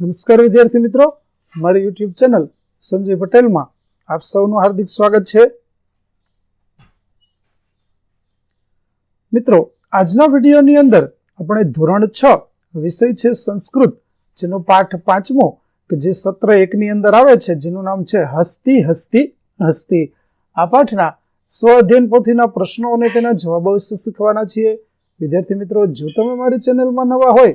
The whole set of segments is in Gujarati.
નમસ્કાર વિદ્યાર્થી મિત્રો. મારી યુટ્યુબ ચેનલ સંજય પટેલમાં આપ સૌનું હાર્દિક સ્વાગત છે. મિત્રો, આજના વિડીયોની અંદર આપણે ધોરણ છ વિષય છે સંસ્કૃત, જેનો પાઠ પાંચમો, કે જે સત્ર એકની અંદર આવે છે, જેનું નામ છે હસ્તી હસ્તી હસ્તી. આ પાઠના સ્વ અધ્યયન પોથીના પ્રશ્નો અને તેના જવાબો વિશે શીખવાના છીએ. વિદ્યાર્થી મિત્રો, જો તમે મારી ચેનલમાં નવા હોય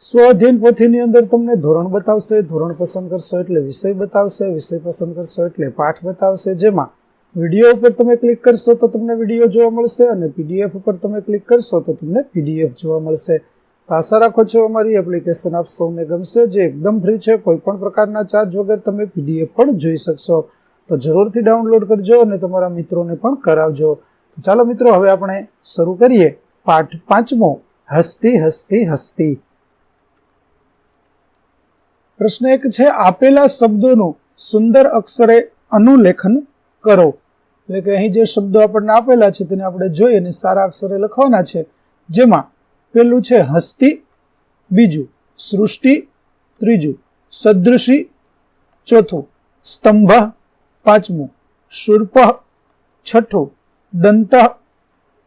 સ્વ પોથીની અંદર તમને ધોરણ બતાવશે, ધોરણ પસંદ કરશો એટલે વિષય બતાવશે, વિષય પસંદ કરશો એટલે પાઠ બતાવશે. જેમાં વીડિયો ઉપર તમે ક્લિક કરશો તો તમને વીડિયો જોવા મળશે અને પીડીએફ ઉપર તમે ક્લિક કરશો તો તમને પીડીએફ જોવા મળશે. તો આશા રાખો છો અમારી એપ્લિકેશન આપ સૌને ગમશે. જે એકદમ ફ્રી છે, કોઈ પણ પ્રકારના ચાર્જ વગર તમે પીડીએફ પણ જોઈ શકશો. તો જરૂરથી ડાઉનલોડ કરજો અને તમારા મિત્રોને પણ કરાવજો. ચાલો મિત્રો, હવે આપણે શરૂ કરીએ પાઠ પાંચમો. હસતી હસતી હસતી. પ્રશ્ન એક છે, આપેલા શબ્દોનું સુંદર અક્ષરે અનુલેખન કરો. એટલે કે અહીં જે શબ્દો આપણને આપેલા છે, તેને આપણે જોઈ અને સારા અક્ષરે લખવાના છે. જેમાં પેલું છે, હસ્તી, બીજું સૃષ્ટિ, ત્રીજું સદૃશી, ચોથું સ્તંભ, પાંચમું શુર્પ, છઠ્ઠું દંત,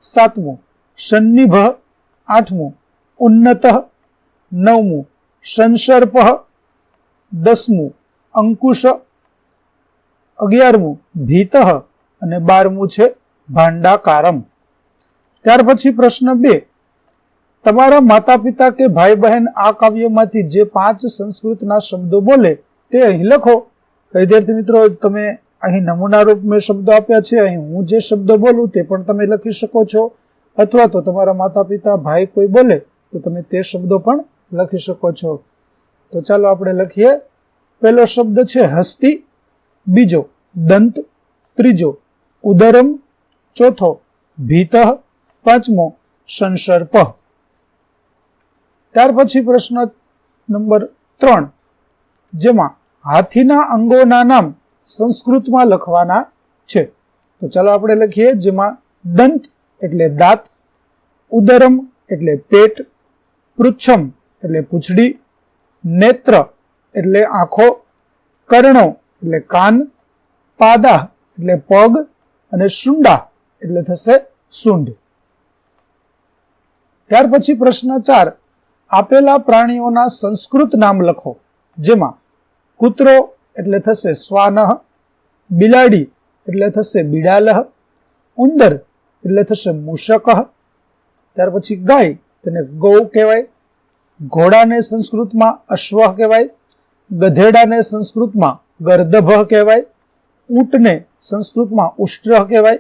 સાતમું સન્નિભ આઠમું ઉન્નત, નવમું સંસર્પ દસમું, અંકુશ અગિયારમું, ભીત અને બારમું છે ભાંડાકારમ. ત્યાર પછી પ્રશ્ન બે, તમારા માતા પિતા કે ભાઈ બહેન આ કાવ્યમાંથી જે પાંચ સંસ્કૃતના શબ્દો બોલે તે અહીં લખો. વિદ્યાર્થી મિત્રો, તમે અહીં નમૂના રૂપ મેં શબ્દો આપ્યા છે, અહીં હું જે શબ્દો બોલું તે પણ તમે લખી શકો છો. અથવા તો તમારા માતા પિતા ભાઈ કોઈ બોલે તો તમે તે શબ્દો પણ લખી શકો છો. તો ચાલો આપણે લખીએ. પહેલો શબ્દ છે હસ્તી, બીજો દંત, ત્રીજો ઉદરમ, ચોથો ભીત, પાંચમો સંસર્પ. ત્યાર પછી પ્રશ્ન નંબર ત્રણ. જેમાં હાથીના અંગોના નામ સંસ્કૃતમાં લખવાના છે. તો ચાલો આપણે લખીએ જેમાં દંત એટલે દાંત, ઉદરમ એટલે પેટ, પૃચ્છમ એટલે પૂંછડી નેત્ર એટલે આંખો, કર્ણો એટલે કાન, પાદા એટલે પગ અને શુંડા એટલે થશે સુંઢ. ત્યાર પછી પ્રશ્ન ચાર. આપેલા પ્રાણીઓના સંસ્કૃત નામ લખો, જેમાં કૂતરો એટલે થશે શ્વાનઃ બિલાડી એટલે થશે બિડાલહ, ઉંદર એટલે થશે મૂષકહ. ત્યાર પછી ગાય તેને ગૌ કહેવાય. ઘોડાને સંસ્કૃતમાં અશ્વ કહેવાય, ગધેડાને સંસ્કૃતમાં ગર્દભ કહેવાય, ઊંટને સંસ્કૃતમાં ઉષ્ટ્ર કહેવાય,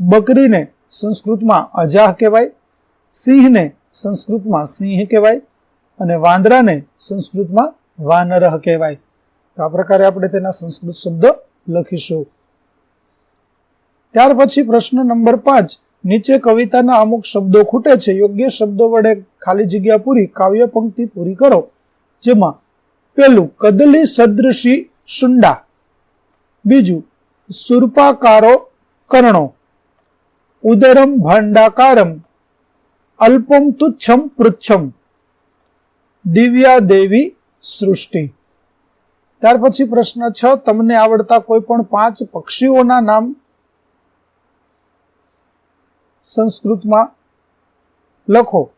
બકરીને સંસ્કૃતમાં અજાહ કહેવાય, સિંહને સંસ્કૃતમાં સિંહ કહેવાય અને વાંદરાને સંસ્કૃતમાં વાનરહ કહેવાય. તો આ પ્રકારે આપણે તેના સંસ્કૃત શબ્દો લખીશું. ત્યાર પછી પ્રશ્ન નંબર પાંચ. નીચે કવિતાના અમુક શબ્દો ખૂટે છે. યોગ્ય શબ્દો વડે ખાલી જગ્યા પૂરી, કાવ્ય પંક્તિ પૂરી કરો. જેમાં પેલું, કદલી સદૃશી શુંડા બીજું, સુરપાકારો કર્ણો. ઉદરમ ભાંડાકારમ, અલ્પમ તુચ્છમ પૃચ્છમ. દિવ્યા દેવી સૃષ્ટિ. ત્યાર પછી પ્રશ્ન છ, તમને આવડતા કોઈ પણ પાંચ પક્ષીઓના નામ સંસ્કૃતમાં લખો.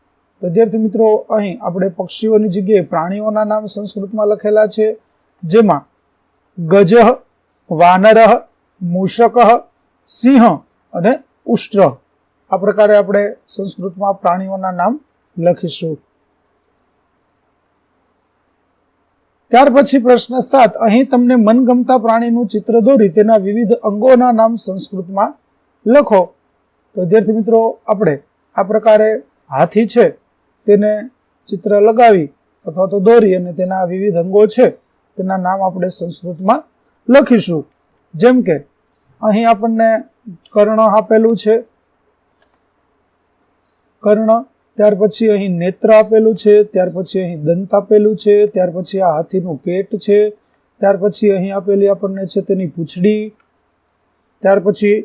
વિદ્યાર્થી મિત્રો, અહીં આપણે પક્ષીઓની જગ્યાએ પ્રાણીઓના નામ સંસ્કૃતમાં લખેલા છે, જેમાં ગજહ વાનર, મૂષક, સિંહ અને ઉષ્ટ્ર. આ પ્રકારે આપણે સંસ્કૃતમાં પ્રાણીઓના નામ લખીશું. ત્યાર પછી પ્રશ્ન સાત. અહીં તમને મનગમતા પ્રાણીનું ચિત્ર દોરી તેના વિવિધ અંગોના નામ સંસ્કૃતમાં લખો. તો વિદ્યાર્થી મિત્રો, આપણે આ પ્રકારે હાથી છે, તેને ચિત્ર લગાવી અથવા તો દોરી અને તેના વિવિધ અંગો છે, તેના નામ આપણે સંસ્કૃતમાં લખીશું. જેમ કે, અહીં આપણને કર્ણ આપેલું છે. કર્ણ, ત્યાર પછી અહીં નેત્ર આપેલું છે, ત્યાર પછી અહીં દંત આપેલું છે, ત્યાર પછી આ હાથીનું પેટ છે, ત્યાર પછી અહીં આપેલી આપણને છે તેની પૂંછડી, ત્યાર પછી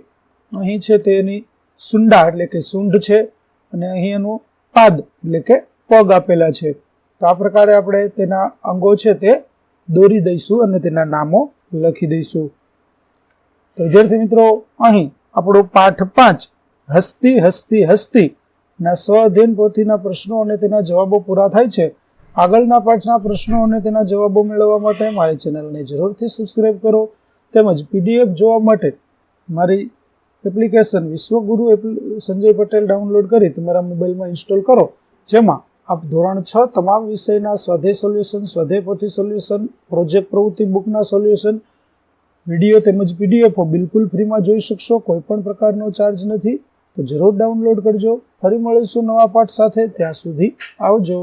અહીં છે તેની સુંડા એટલે કે સૂંઢ છે અને અહીં એનું પાદ એટલે કે પગ આપેલા છે. તો આ પ્રકારે આપણે તેના અંગો છે તે દોરી દઈશું અને તેના નામો લખી દઈશું. તો વિદ્યાર્થી મિત્રો, અહીં આપણો પાઠ પાંચ, હસ્તી હસ્તી હસ્તી ના સ્વ અધ્યયન પોથીના પ્રશ્નો અને તેના જવાબો પૂરા થાય છે. આગળના પાઠના પ્રશ્નો અને તેના જવાબો મેળવવા માટે મારી ચેનલને જરૂરથી સબસ્ક્રાઈબ કરો. તેમજ પીડીએફ જોવા માટે મારી એપ્લિકેશન, વિશ્વગુરુ સંજય પટેલ ડાઉનલોડ કરી તમારા મોબાઈલમાં ઇન્સ્ટોલ કરો. જેમાં આપ ધોરણ છ તમામ વિષયના સ્વાધ્યાય સોલ્યુશન, સ્વાધ્યાય પોથી સોલ્યુશન, પ્રોજેક્ટ પ્રવૃત્તિ બુકના સોલ્યુશન, વીડિયો તેમજ પીડીએફો બિલકુલ ફ્રીમાં જોઈ શકશો કોઈ પણ પ્રકારનો ચાર્જ નથી. તો જરૂર ડાઉનલોડ કરજો. ફરી મળીશું નવા પાઠ સાથે. ત્યાં સુધી આવજો.